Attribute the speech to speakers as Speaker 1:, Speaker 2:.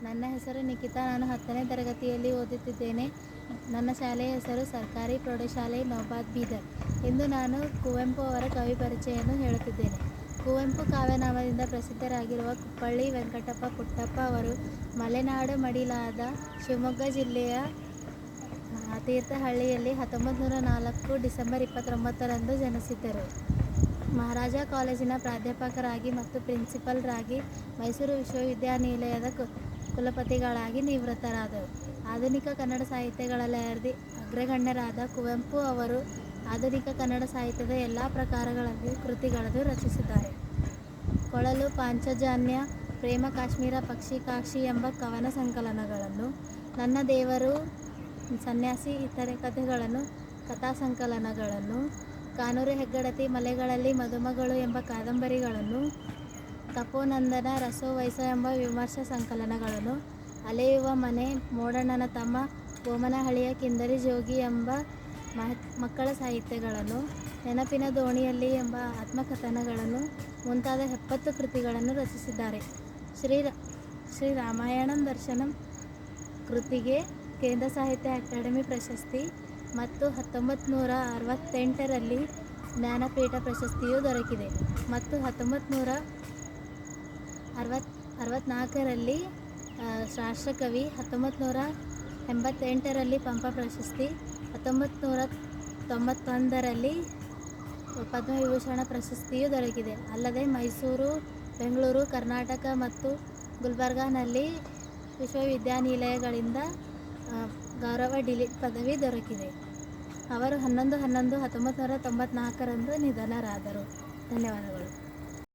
Speaker 1: ನನ್ನ ಹೆಸರು ನಿಖಿತಾ. ನಾನು ಹತ್ತನೇ ತರಗತಿಯಲ್ಲಿ ಓದುತ್ತಿದ್ದೇನೆ. ನನ್ನ ಶಾಲೆಯ ಹೆಸರು ಸರ್ಕಾರಿ ಪ್ರೌಢಶಾಲೆ ನೌಬಾದ್ ಬೀದರ್ ಇಂದು ನಾನು ಕುವೆಂಪು ಅವರ ಕವಿ ಪರಿಚಯವನ್ನು ಹೇಳುತ್ತಿದ್ದೇನೆ. ಕುವೆಂಪು ಕಾವ್ಯನಾಮದಿಂದ ಪ್ರಸಿದ್ಧರಾಗಿರುವ ಕುಪ್ಪಳ್ಳಿ ವೆಂಕಟಪ್ಪ ಪುಟ್ಟಪ್ಪ ಅವರು ಮಲೆನಾಡು ಮಡಿಲಾದ ಶಿವಮೊಗ್ಗ ಜಿಲ್ಲೆಯ ತೀರ್ಥಹಳ್ಳಿಯಲ್ಲಿ ಹತ್ತೊಂಬತ್ತು ನೂರ ನಾಲ್ಕು ಡಿಸೆಂಬರ್ ಇಪ್ಪತ್ತೊಂಬತ್ತರಂದು ಜನಿಸಿದ್ದರು. ಮಹಾರಾಜ ಕಾಲೇಜಿನ ಪ್ರಾಧ್ಯಾಪಕರಾಗಿ ಮತ್ತು ಪ್ರಿನ್ಸಿಪಲ್ರಾಗಿ ಮೈಸೂರು ವಿಶ್ವವಿದ್ಯಾನಿಲಯದ ಕುಲಪತಿಗಳಾಗಿ ನಿವೃತ್ತರಾದರು. ಆಧುನಿಕ ಕನ್ನಡ ಸಾಹಿತ್ಯಗಳಲ್ಲಿ ಅಗ್ರಗಣ್ಯರಾದ ಕುವೆಂಪು ಅವರು ಆಧುನಿಕ ಕನ್ನಡ ಸಾಹಿತ್ಯದ ಎಲ್ಲ ಪ್ರಕಾರಗಳಲ್ಲಿ ಕೃತಿಗಳನ್ನು ರಚಿಸಿದ್ದಾರೆ. ಕೊಳಲು, ಪಾಂಚಜಾನ್ಯ, ಪ್ರೇಮ ಕಾಶ್ಮೀರ, ಪಕ್ಷಿ ಕಾಕ್ಷಿ ಎಂಬ ಕವನ ಸಂಕಲನಗಳನ್ನು, ನನ್ನ ದೇವರು, ಸನ್ಯಾಸಿ, ಇತರೆ ಕಥೆಗಳನ್ನು, ಕಥಾ ಸಂಕಲನಗಳನ್ನು, ಕಾನೂರು ಹೆಗ್ಗಡತಿ ಮಲೆಗಳಲ್ಲಿ ಮದುಮಗಳು ಎಂಬ ಕಾದಂಬರಿಗಳನ್ನು ತಪೋನಂದನ ರಸೋವೈಸ ಎಂಬ ವಿಮರ್ಶಾ ಸಂಕಲನಗಳನ್ನು ಅಲೆಯುವ ಮನೆ ಮೋಡಣ್ಣನ ತಮ್ಮ ಬೋಮನಹಳ್ಳಿಯ ಕಿಂದರಿ ಜೋಗಿ ಎಂಬ ಮಕ್ಕಳ ಸಾಹಿತ್ಯಗಳನ್ನು ನೆನಪಿನ ದೋಣಿಯಲ್ಲಿ ಎಂಬ ಆತ್ಮಕಥನಗಳನ್ನು ಮುಂತಾದ ಎಪ್ಪತ್ತು ಕೃತಿಗಳನ್ನು ರಚಿಸಿದ್ದಾರೆ. ಶ್ರೀ ಶ್ರೀ ರಾಮಾಯಣಂ ದರ್ಶನಂ ಕೃತಿಗೆ ಕೇಂದ್ರ ಸಾಹಿತ್ಯ ಅಕಾಡೆಮಿ ಪ್ರಶಸ್ತಿ ಮತ್ತು ಹತ್ತೊಂಬತ್ತು ನೂರ ಅರವತ್ತೆಂಟರಲ್ಲಿ ಜ್ಞಾನಪೀಠ ಪ್ರಶಸ್ತಿಯೂ ದೊರಕಿದೆ. ಮತ್ತು ಹತ್ತೊಂಬತ್ತು ನೂರ ಅರವತ್ ಅರವತ್ತ್ನಾಲ್ಕರಲ್ಲಿ ರಾಷ್ಟ್ರಕವಿ ಹತ್ತೊಂಬತ್ತು ನೂರ ಎಂಬತ್ತೆಂಟರಲ್ಲಿ ಪಂಪ ಪ್ರಶಸ್ತಿ ಹತ್ತೊಂಬತ್ತು ನೂರ ತೊಂಬತ್ತೊಂದರಲ್ಲಿ ಪದ್ಮವಿಭೂಷಣ ಪ್ರಶಸ್ತಿಯು ದೊರಕಿದೆ. ಅಲ್ಲದೆ ಮೈಸೂರು, ಬೆಂಗಳೂರು, ಕರ್ನಾಟಕ ಮತ್ತು ಗುಲ್ಬರ್ಗಾನಲ್ಲಿ ವಿಶ್ವವಿದ್ಯಾನಿಲಯಗಳಿಂದ ಗೌರವ ಡಿಲಿಟ್ ಪದವಿ ದೊರಕಿದೆ. ಅವರು ಹನ್ನೊಂದು ಹನ್ನೊಂದು ಹತ್ತೊಂಬತ್ತು ನೂರ ತೊಂಬತ್ನಾಲ್ಕರಂದು ನಿಧನರಾದರು. ಧನ್ಯವಾದಗಳು.